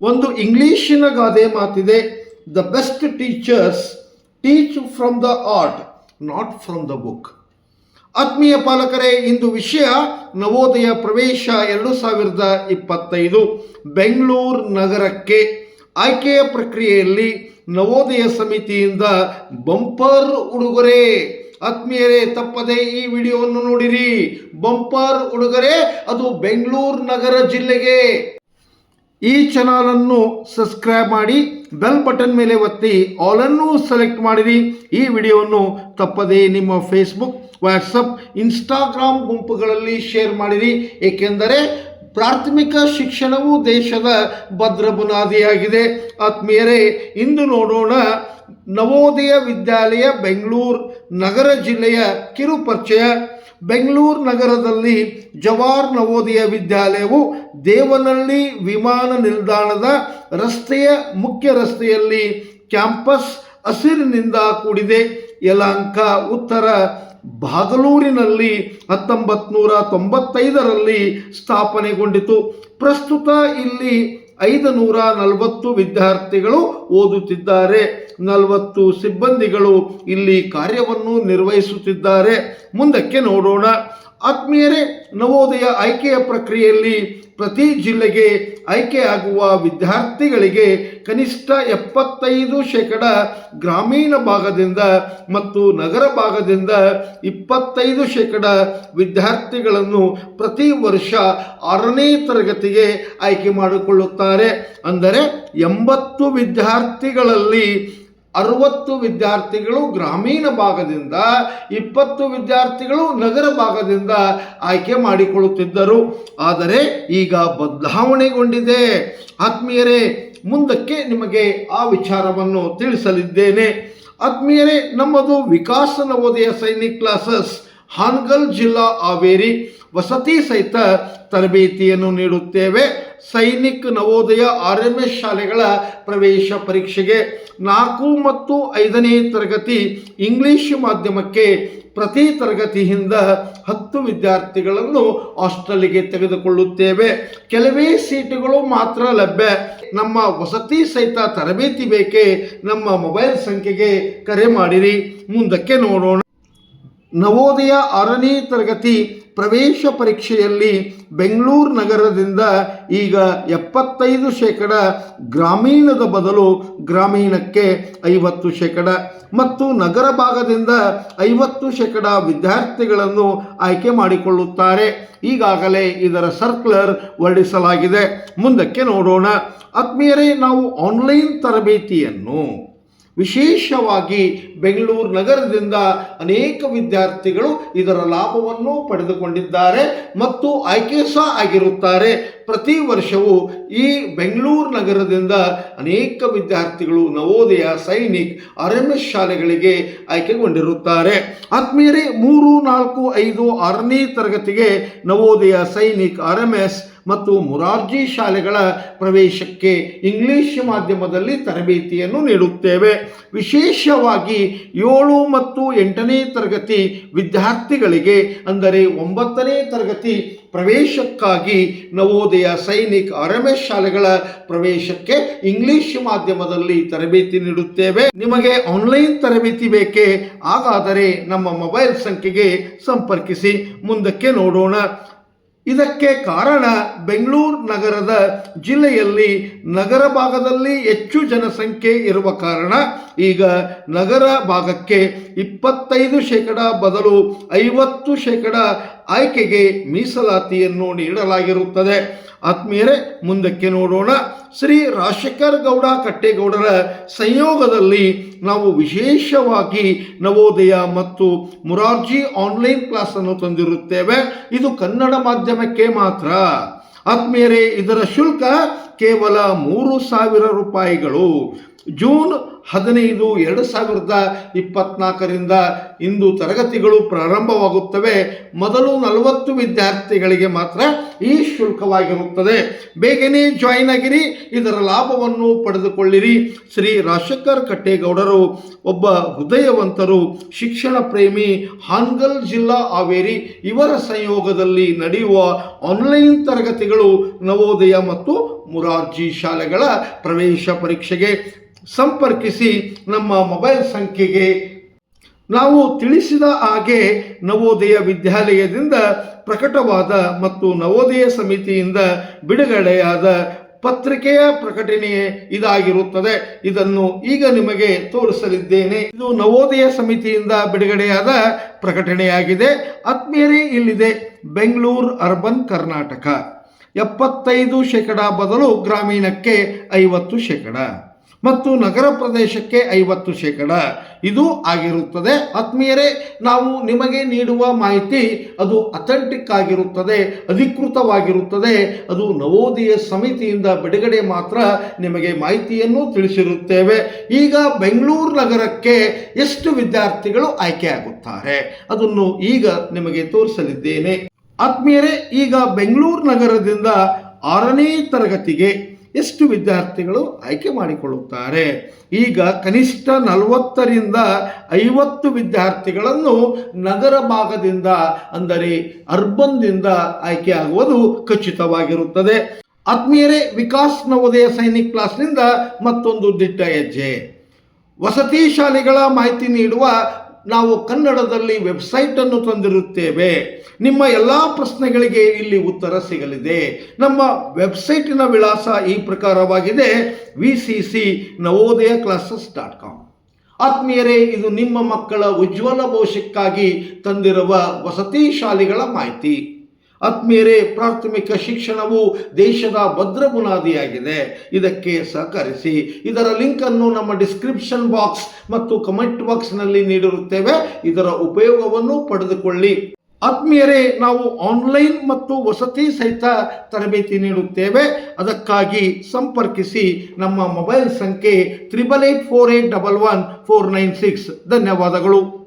ಒಂದು ಇಂಗ್ಲೀಷಿನ ಗಾದೆ ಮಾತಿದೆ the best teachers teach from the heart not from the book ಆತ್ಮೀಯ ಪಾಲಕರೇ, ಇಂದು ವಿಷಯ ನವೋದಯ ಪ್ರವೇಶ ಎರಡು ಸಾವಿರದ ಇಪ್ಪತ್ತೈದು. ಬೆಂಗಳೂರು ನಗರಕ್ಕೆ ಆಯ್ಕೆಯ ಪ್ರಕ್ರಿಯೆಯಲ್ಲಿ ನವೋದಯ ಸಮಿತಿಯಿಂದ ಬಂಪರ್ ಉಡುಗೊರೆ. ಆತ್ಮೀಯರೇ, ತಪ್ಪದೆ ಈ ವಿಡಿಯೋವನ್ನು ನೋಡಿರಿ. ಬಂಪರ್ ಉಡುಗೊರೆ, ಅದು ಬೆಂಗಳೂರು ನಗರ ಜಿಲ್ಲೆಗೆ. ಈ ಚಾನಲನ್ನು ಸಬ್ಸ್ಕ್ರೈಬ್ ಮಾಡಿ ಬೆಲ್ ಬಟನ್ ಮೇಲೆ ಒತ್ತಿ ಆಲನ್ನು ಸೆಲೆಕ್ಟ್ ಮಾಡಿರಿ. ಈ ವಿಡಿಯೋವನ್ನು ತಪ್ಪದೇ ನಿಮ್ಮ ಫೇಸ್ಬುಕ್ ವಾಟ್ಸಪ್ ಇನ್ಸ್ಟಾಗ್ರಾಮ್ ಗುಂಪುಗಳಲ್ಲಿ ಶೇರ್ ಮಾಡಿರಿ. ಏಕೆಂದರೆ ಪ್ರಾಥಮಿಕ ಶಿಕ್ಷಣವು ದೇಶದ ಭದ್ರ ಬುನಾದಿಯಾಗಿದೆ ಆತ್ಮೀಯರೇ, ಇಂದು ನೋಡೋಣ ನವೋದಯ ವಿದ್ಯಾಲಯ ಬೆಂಗಳೂರು ನಗರ ಜಿಲ್ಲೆಯ ಕಿರು ಪರಿಚಯ ಬೆಂಗಳೂರು ನಗರದಲ್ಲಿ ಜವಾಹರ್ ನವೋದಯ ವಿದ್ಯಾಲಯವು ದೇವನಹಳ್ಳಿ ವಿಮಾನ ನಿಲ್ದಾಣದ ರಸ್ತೆಯ ಮುಖ್ಯ ರಸ್ತೆಯಲ್ಲಿ ಕ್ಯಾಂಪಸ್ ಹಸಿರಿನಿಂದ ಕೂಡಿದೆ. ಯಲಹಂಕ, ಉತ್ತರ ಬಾಗಲೂರಿನಲ್ಲಿ ಹತ್ತೊಂಬತ್ತು ನೂರ ತೊಂಬತ್ತೈದರಲ್ಲಿ ಸ್ಥಾಪನೆಗೊಂಡಿತು. ಪ್ರಸ್ತುತ ಇಲ್ಲಿ ಐದು ನೂರ ನಲವತ್ತು ವಿದ್ಯಾರ್ಥಿಗಳು ಓದುತ್ತಿದ್ದಾರೆ. ನಲವತ್ತು ಸಿಬ್ಬಂದಿಗಳು ಇಲ್ಲಿ ಕಾರ್ಯವನ್ನು ನಿರ್ವಹಿಸುತ್ತಿದ್ದಾರೆ. ಮುಂದಕ್ಕೆ ನೋಡೋಣ. ಆತ್ಮೀಯರೇ, ನವೋದಯ ಆಯ್ಕೆಯ ಪ್ರಕ್ರಿಯೆಯಲ್ಲಿ ಪ್ರತಿ ಜಿಲ್ಲೆಗೆ ಆಯ್ಕೆಯಾಗುವ ವಿದ್ಯಾರ್ಥಿಗಳಿಗೆ ಕನಿಷ್ಠ ಎಪ್ಪತ್ತೈದು ಶೇಕಡ ಗ್ರಾಮೀಣ ಭಾಗದಿಂದ ಮತ್ತು ನಗರ ಭಾಗದಿಂದ ಇಪ್ಪತ್ತೈದು ಶೇಕಡ ವಿದ್ಯಾರ್ಥಿಗಳನ್ನು ಪ್ರತಿ ವರ್ಷ ಆರನೇ ತರಗತಿಗೆ ಆಯ್ಕೆ ಮಾಡಿಕೊಳ್ಳುತ್ತಾರೆ. ಅಂದರೆ ಎಂಬತ್ತು ವಿದ್ಯಾರ್ಥಿಗಳಲ್ಲಿ ಅರವತ್ತು ವಿದ್ಯಾರ್ಥಿಗಳು ಗ್ರಾಮೀಣ ಭಾಗದಿಂದ, ಇಪ್ಪತ್ತು ವಿದ್ಯಾರ್ಥಿಗಳು ನಗರ ಭಾಗದಿಂದ ಆಯ್ಕೆ ಮಾಡಿಕೊಳ್ಳುತ್ತಿದ್ದರು. ಆದರೆ ಈಗ ಬದಲಾವಣೆಗೊಂಡಿದೆ. ಆತ್ಮೀಯರೇ, ಮುಂದಕ್ಕೆ ನಿಮಗೆ ಆ ವಿಚಾರವನ್ನು ತಿಳಿಸಲಿದ್ದೇನೆ. ಆತ್ಮೀಯರೇ, ನಮ್ಮದು ವಿಕಾಸ ನವೋದಯ ಸೈನಿಕ್ ಕ್ಲಾಸಸ್, ಹಾನ್ಗಲ್ ಜಿಲ್ಲಾ ಹಾವೇರಿ. ವಸತಿ ಸಹಿತ ತರಬೇತಿಯನ್ನು ನೀಡುತ್ತೇವೆ. Sainik Navodaya R M S ಶಾಲೆಗಳ ಪ್ರವೇಶ ಪರೀಕ್ಷೆಗೆ ನಾಲ್ಕು ಮತ್ತು ಐದನೇ ತರಗತಿ ಇಂಗ್ಲಿಷ್ ಮಾಧ್ಯಮಕ್ಕೆ ಪ್ರತಿ ತರಗತಿಯಿಂದ ಹತ್ತು ವಿದ್ಯಾರ್ಥಿಗಳನ್ನು ಹಾಸ್ಟೆಲ್ಗೆ ತೆಗೆದುಕೊಳ್ಳುತ್ತೇವೆ. ಕೆಲವೇ ಸೀಟುಗಳು ಮಾತ್ರ ಲಭ್ಯ. ನಮ್ಮ ವಸತಿ ಸಹಿತ ತರಬೇತಿ ಬೇಕೇ? ನಮ್ಮ ಮೊಬೈಲ್ ಸಂಖ್ಯೆಗೆ ಕರೆ ಮಾಡಿರಿ. ಮುಂದಕ್ಕೆ ನೋಡೋಣ. ನವೋದಯ ಆರನೇ ತರಗತಿ ಪ್ರವೇಶ ಪರೀಕ್ಷೆಯಲ್ಲಿ ಬೆಂಗಳೂರು ನಗರದಿಂದ ಈಗ ಎಪ್ಪತ್ತೈದು ಶೇಕಡ ಗ್ರಾಮೀಣದ ಬದಲು ಗ್ರಾಮೀಣಕ್ಕೆ ಐವತ್ತು ಶೇಕಡ ಮತ್ತು ನಗರ ಭಾಗದಿಂದ ಐವತ್ತು ಶೇಕಡ ವಿದ್ಯಾರ್ಥಿಗಳನ್ನು ಆಯ್ಕೆ ಮಾಡಿಕೊಳ್ಳುತ್ತಾರೆ. ಈಗಾಗಲೇ ಇದರ ಸರ್ಕ್ಯುಲರ್ ಹೊರಡಿಸಲಾಗಿದೆ. ಮುಂದಕ್ಕೆ ನೋಡೋಣ. ಆತ್ಮೀಯರೇ, ನಾವು ಆನ್ಲೈನ್ ತರಬೇತಿಯನ್ನು ವಿಶೇಷವಾಗಿ ಬೆಂಗಳೂರು ನಗರದಿಂದ ಅನೇಕ ವಿದ್ಯಾರ್ಥಿಗಳು ಇದರ ಲಾಭವನ್ನು ಪಡೆದುಕೊಂಡಿದ್ದಾರೆ ಮತ್ತು ಆಯ್ಕೆ ಸಹ ಆಗಿರುತ್ತಾರೆ. ಪ್ರತಿ ವರ್ಷವೂ ಈ ಬೆಂಗಳೂರು ನಗರದಿಂದ ಅನೇಕ ವಿದ್ಯಾರ್ಥಿಗಳು Navodaya, Sainik, R M S ಶಾಲೆಗಳಿಗೆ ಆಯ್ಕೆಗೊಂಡಿರುತ್ತಾರೆ. ಆತ್ಮೀಯರೇ, ಮೂರು, ನಾಲ್ಕು, ಐದು, ಆರನೇ ತರಗತಿಗೆ Navodaya, Sainik, R M S ಮತ್ತು ಮುರಾರ್ಜಿ ಶಾಲೆಗಳ ಪ್ರವೇಶಕ್ಕೆ ಇಂಗ್ಲಿಷ್ ಮಾಧ್ಯಮದಲ್ಲಿ ತರಬೇತಿಯನ್ನು ನೀಡುತ್ತೇವೆ. ವಿಶೇಷವಾಗಿ ಏಳು ಮತ್ತು ಎಂಟನೇ ತರಗತಿ ವಿದ್ಯಾರ್ಥಿಗಳಿಗೆ, ಅಂದರೆ ಒಂಬತ್ತನೇ ತರಗತಿ ಪ್ರವೇಶಕ್ಕಾಗಿ ನವೋದಯ ಸೈನಿಕ್ ಅರಮೆ ಶಾಲೆಗಳ ಪ್ರವೇಶಕ್ಕೆ ಇಂಗ್ಲಿಷ್ ಮಾಧ್ಯಮದಲ್ಲಿ ತರಬೇತಿ ನೀಡುತ್ತೇವೆ. ನಿಮಗೆ ಆನ್ಲೈನ್ ತರಬೇತಿ ಬೇಕೇ? ಹಾಗಾದರೆ ನಮ್ಮ ಮೊಬೈಲ್ ಸಂಖ್ಯೆಗೆ ಸಂಪರ್ಕಿಸಿ. ಮುಂದಕ್ಕೆ ನೋಡೋಣ. ಇದಕ್ಕೆ ಕಾರಣ ಬೆಂಗಳೂರು ನಗರದ ಜಿಲ್ಲೆಯಲ್ಲಿ ನಗರ ಭಾಗದಲ್ಲಿ ಹೆಚ್ಚು ಜನಸಂಖ್ಯೆ ಇರುವ ಕಾರಣ ಈಗ ನಗರ ಭಾಗಕ್ಕೆ ಇಪ್ಪತ್ತೈದು ಶೇಕಡ ಬದಲು ಐವತ್ತು ಶೇಕಡ ಆಯ್ಕೆಗೆ ಮೀಸಲಾತಿಯನ್ನು ನೀಡಲಾಗಿರುತ್ತದೆ. ಆತ್ಮೀಯರೇ, ಮುಂದಕ್ಕೆ ನೋಡೋಣ. ಶ್ರೀ ರಾಜಶೇಖರ್ ಗೌಡ ಕಟ್ಟೇಗೌಡರ ಸಂಯೋಗದಲ್ಲಿ ನಾವು ವಿಶೇಷವಾಗಿ ನವೋದಯ ಮತ್ತು ಮುರಾರ್ಜಿ ಆನ್ಲೈನ್ ಕ್ಲಾಸನ್ನು ತಂದಿರುತ್ತೇವೆ. ಇದು ಕನ್ನಡ ಮಾಧ್ಯಮಕ್ಕೆ ಮಾತ್ರ. ಆತ್ಮೀಯರೇ, ಇದರ ಶುಲ್ಕ ಕೇವಲ ಮೂರು ಸಾವಿರ ರೂಪಾಯಿಗಳು. ಜೂನ್ ಹದಿನೈದು, ಎರಡು ಸಾವಿರದ ಇಪ್ಪತ್ನಾಲ್ಕರಿಂದ ಇಂದು ತರಗತಿಗಳು ಪ್ರಾರಂಭವಾಗುತ್ತವೆ. ಮೊದಲು ನಲವತ್ತು ವಿದ್ಯಾರ್ಥಿಗಳಿಗೆ ಮಾತ್ರ ಈ ಶುಲ್ಕವಾಗಿರುತ್ತದೆ. ಬೇಗನೆ ಜಾಯಿನ್ ಆಗಿರಿ, ಇದರ ಲಾಭವನ್ನು ಪಡೆದುಕೊಳ್ಳಿರಿ. ಶ್ರೀ ರಾಜಶೇಖರ್ ಕಟ್ಟೇಗೌಡರು ಒಬ್ಬ ಹೃದಯವಂತರು, ಶಿಕ್ಷಣ ಪ್ರೇಮಿ, ಹಾನ್ಗಲ್ ಜಿಲ್ಲಾ ಹಾವೇರಿ ಇವರ ಸಂಯೋಗದಲ್ಲಿ ನಡೆಯುವ ಆನ್ಲೈನ್ ತರಗತಿಗಳು ನವೋದಯ ಮತ್ತು ಮುರಾರ್ಜಿ ಶಾಲೆಗಳ ಪ್ರವೇಶ ಪರೀಕ್ಷೆಗೆ ಸಂಪರ್ಕಿಸಿ ನಮ್ಮ ಮೊಬೈಲ್ ಸಂಖ್ಯೆಗೆ ನಾವು ತಿಳಿಸಿದ ಹಾಗೆ ನವೋದಯ ವಿದ್ಯಾಲಯದಿಂದ ಪ್ರಕಟವಾದ ಮತ್ತು ನವೋದಯ ಸಮಿತಿಯಿಂದ ಬಿಡುಗಡೆಯಾದ ಪತ್ರಿಕೆಯ ಪ್ರಕಟಣೆ ಇದಾಗಿರುತ್ತದೆ. ಇದನ್ನು ಈಗ ನಿಮಗೆ ತೋರಿಸಲಿದ್ದೇನೆ. ಇದು ನವೋದಯ ಸಮಿತಿಯಿಂದ ಬಿಡುಗಡೆಯಾದ ಪ್ರಕಟಣೆಯಾಗಿದೆ. ಆತ್ಮೀಯರೇ, ಇಲ್ಲಿದೆ ಬೆಂಗಳೂರು, ಅರ್ಬನ್, ಕರ್ನಾಟಕ. ಎಪ್ಪತ್ತೈದು ಶೇಕಡ ಬದಲು ಗ್ರಾಮೀಣಕ್ಕೆ ಐವತ್ತು ಶೇಕಡ. ಮತ್ತು ನಗರ ಪ್ರದೇಶಕ್ಕೆ ಐವತ್ತು ಶೇಕಡ. ಇದು ಆಗಿರುತ್ತದೆ. ಆತ್ಮೀಯರೇ, ನಾವು ನಿಮಗೆ ನೀಡುವ ಮಾಹಿತಿ ಅದು ಅಥೆಂಟಿಕ್ ಆಗಿರುತ್ತದೆ, ಅಧಿಕೃತವಾಗಿರುತ್ತದೆ. ಅದು ನವೋದಯ ಸಮಿತಿಯಿಂದ ಬಿಡುಗಡೆ ಮಾತ್ರ ನಿಮಗೆ ಮಾಹಿತಿಯನ್ನು ತಿಳಿಸಿರುತ್ತೇವೆ. ಈಗ ಬೆಂಗಳೂರು ನಗರಕ್ಕೆ ಎಷ್ಟು ವಿದ್ಯಾರ್ಥಿಗಳು ಆಯ್ಕೆಯಾಗುತ್ತಾರೆ ಅದನ್ನು ಈಗ ನಿಮಗೆ ತೋರಿಸಲಿದ್ದೇನೆ. ಆತ್ಮೀಯರೇ, ಈಗ ಬೆಂಗಳೂರು ನಗರದಿಂದ ಆರನೇ ತರಗತಿಗೆ ಎಷ್ಟು ವಿದ್ಯಾರ್ಥಿಗಳು ಆಯ್ಕೆ ಮಾಡಿಕೊಳ್ಳುತ್ತಾರೆ? ಈಗ ಕನಿಷ್ಠ ನಲವತ್ತರಿಂದ ಐವತ್ತು ವಿದ್ಯಾರ್ಥಿಗಳನ್ನು ನಗರ ಭಾಗದಿಂದ, ಅಂದರೆ ಅರ್ಬನ್ದಿಂದ ಆಯ್ಕೆಯಾಗುವುದು ಖಚಿತವಾಗಿರುತ್ತದೆ. ಆತ್ಮೀಯರೇ, ವಿಕಾಸ್ ನವೋದಯ ಸೈನಿಕ್ ಕ್ಲಾಸ್ನಿಂದ ಮತ್ತೊಂದು ದಿಟ್ಟ ಹೆಜ್ಜೆ. ವಸತಿ ಶಾಲೆಗಳ ಮಾಹಿತಿ ನೀಡುವ ನಾವು ಕನ್ನಡದಲ್ಲಿ ವೆಬ್ಸೈಟನ್ನು ತಂದಿರುತ್ತೇವೆ. ನಿಮ್ಮ ಎಲ್ಲ ಪ್ರಶ್ನೆಗಳಿಗೆ ಇಲ್ಲಿ ಉತ್ತರ ಸಿಗಲಿದೆ. ನಮ್ಮ ವೆಬ್ಸೈಟಿನ ವಿಳಾಸ ಈ ಪ್ರಕಾರವಾಗಿದೆ V C C Navodaya classes dot com ಆತ್ಮೀಯರೇ, ಇದು ನಿಮ್ಮ ಮಕ್ಕಳ ಉಜ್ವಲ ಭವಿಷ್ಯಕ್ಕಾಗಿ ತಂದಿರುವ ವಸತಿ ಶಾಲೆಗಳ ಮಾಹಿತಿ. ಆತ್ಮೀಯರೇ, ಪ್ರಾಥಮಿಕ ಶಿಕ್ಷಣವು ದೇಶದ ಭದ್ರ ಬುನಾದಿಯಾಗಿದೆ ಇದಕ್ಕೆ ಸಹಕರಿಸಿ, ಇದರ ಲಿಂಕನ್ನು ನಮ್ಮ ಡಿಸ್ಕ್ರಿಪ್ಷನ್ ಬಾಕ್ಸ್ ಮತ್ತು ಕಮೆಂಟ್ ಬಾಕ್ಸ್ನಲ್ಲಿ ನೀಡಿರುತ್ತೇವೆ. ಇದರ ಉಪಯೋಗವನ್ನು ಪಡೆದುಕೊಳ್ಳಿ. ಆತ್ಮೀಯರೇ, ನಾವು ಆನ್ಲೈನ್ ಮತ್ತು ವಸತಿ ಸಹಿತ ತರಬೇತಿ ನೀಡುತ್ತೇವೆ. ಅದಕ್ಕಾಗಿ ಸಂಪರ್ಕಿಸಿ ನಮ್ಮ ಮೊಬೈಲ್ ಸಂಖ್ಯೆ triple eight four eight double one four nine six. ಧನ್ಯವಾದಗಳು.